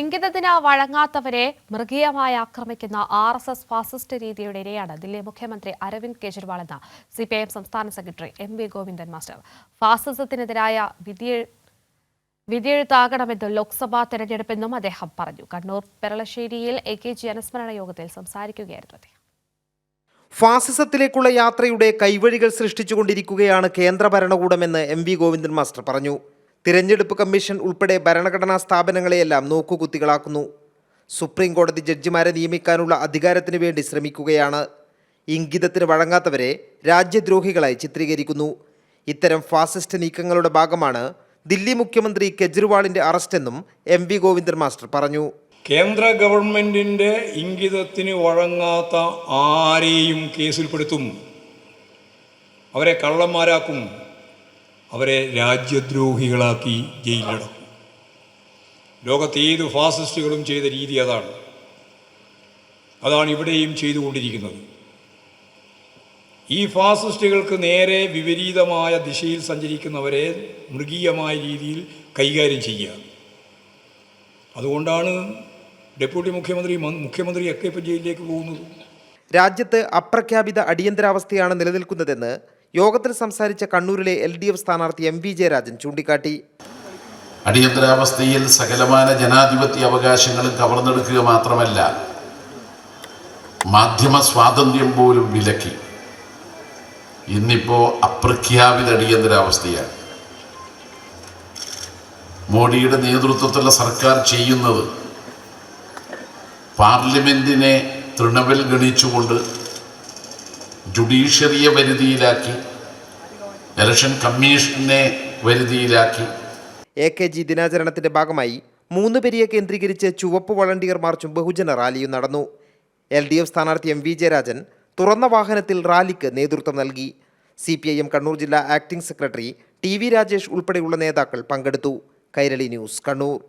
ഇംഗിതത്തിന് വഴങ്ങാത്തവരെ മൃഗീയമായി ആക്രമിക്കുന്ന R S S fascist രീതിയുടെ ഇരയാണ് ദില്ലി മുഖ്യമന്ത്രി അരവിന്ദ് കെജ്രിവാൾ എന്ന സി പി ഐ എം സംസ്ഥാന secretary M V Govindan master. ഫാസിസത്തിനെതിരായ വിധിയെ വിധിയെഴുത്താകണമെന്ന് ലോക്സഭാ തെരഞ്ഞെടുപ്പെന്നും അദ്ദേഹം പറഞ്ഞു. കണ്ണൂർ പെരളശ്ശേരിയിൽ എ കെ ജി അനുസ്മരണ യോഗത്തിൽ സംസാരിക്കുകയായിരുന്നു അദ്ദേഹം. ഫാസിസത്തിലേക്കുള്ള യാത്രയുടെ കൈവഴികൾ സൃഷ്ടിച്ചുകൊണ്ടിരിക്കുകയാണ് കേന്ദ്ര ഭരണകൂടമെന്ന് എം വി ഗോവിന്ദൻ മാസ്റ്റർ പറഞ്ഞു. തിരഞ്ഞെടുപ്പ് കമ്മീഷൻ ഉൾപ്പെടെ ഭരണഘടനാ സ്ഥാപനങ്ങളെയെല്ലാം നോക്കുകുത്തികളാക്കുന്നു. സുപ്രീം കോടതി ജഡ്ജിമാരെ നിയമിക്കാനുള്ള അധികാരത്തിന് വേണ്ടി ശ്രമിക്കുകയാണ്. ഇംഗിതത്തിന് വഴങ്ങാത്തവരെ രാജ്യദ്രോഹികളായി ചിത്രീകരിക്കുന്നു. ഇത്തരം ഫാസിസ്റ്റ് നീക്കങ്ങളുടെ ഭാഗമാണ് ദില്ലി മുഖ്യമന്ത്രി കെജ്രിവാളിന്റെ അറസ്റ്റെന്നും എം വി ഗോവിന്ദൻ മാസ്റ്റർ പറഞ്ഞു. കേന്ദ്ര ഗവൺമെന്റിന്റെ ഇംഗിതത്തിന് വഴങ്ങാത്ത ആരെയും കേസിൽപ്പെടുത്തും. അവരെ കള്ളന്മാരാക്കും. അവരെ രാജ്യദ്രോഹികളാക്കി ജയിലിലടക്കും ലോകത്ത് ഏത് ഫാസിസ്റ്റുകളും ചെയ്ത രീതി അതാണ്. അതാണ് ഇവിടെയും ചെയ്തുകൊണ്ടിരിക്കുന്നത്. ഈ ഫാസിസ്റ്റുകൾക്ക് നേരെ വിപരീതമായ ദിശയിൽ സഞ്ചരിക്കുന്നവരെ മൃഗീയമായ രീതിയിൽ കൈകാര്യം ചെയ്യുക. അതുകൊണ്ടാണ് ഡെപ്യൂട്ടി മുഖ്യമന്ത്രി മുഖ്യമന്ത്രി ഇപ്പോൾ ജയിലിലേക്ക് പോകുന്നത്. രാജ്യത്ത് അപ്രഖ്യാപിത അടിയന്തരാവസ്ഥയാണ് നിലനിൽക്കുന്നതെന്ന് യോഗത്തിൽ സംസാരിച്ച കണ്ണൂരിലെ എൽ ഡി എഫ് സ്ഥാനാർത്ഥി എം വി ജയരാജൻ ചൂണ്ടിക്കാട്ടി. അടിയന്തരാവസ്ഥയിൽ സകലമാന ജനാധിപത്യ അവകാശങ്ങളും കവർന്നെടുക്കുക മാത്രമല്ല മാധ്യമ സ്വാതന്ത്ര്യം പോലും വിലക്കി. ഇന്നിപ്പോ അപ്രഖ്യാപിത അടിയന്തരാവസ്ഥയാണ്. മോഡിയുടെ നേതൃത്വത്തിലുള്ള സർക്കാർ ചെയ്യുന്നത് പാർലമെന്റിനെ തൃണവൽ ഗണിച്ചുകൊണ്ട് ജുഡീഷ്യറിയെ വരുതിയിലാക്കി ഇലക്ഷൻ കമ്മീഷനെ വരുതിയിലാക്കി. എ കെ ജി ദിനാചരണത്തിന്റെ ഭാഗമായി മൂന്ന് പേരെ കേന്ദ്രീകരിച്ച് ചുവപ്പ് വളണ്ടിയർ മാർച്ചും ബഹുജന റാലിയും നടന്നു. എൽ ഡി എഫ് സ്ഥാനാർത്ഥി എം വി ജയരാജൻ തുറന്ന വാഹനത്തിൽ റാലിക്ക് നേതൃത്വം നൽകി. C P I M Kannur ജില്ലാ acting secretary T V Rajesh ഉൾപ്പെടെയുള്ള നേതാക്കൾ പങ്കെടുത്തു. കൈരളി ന്യൂസ് കണ്ണൂർ.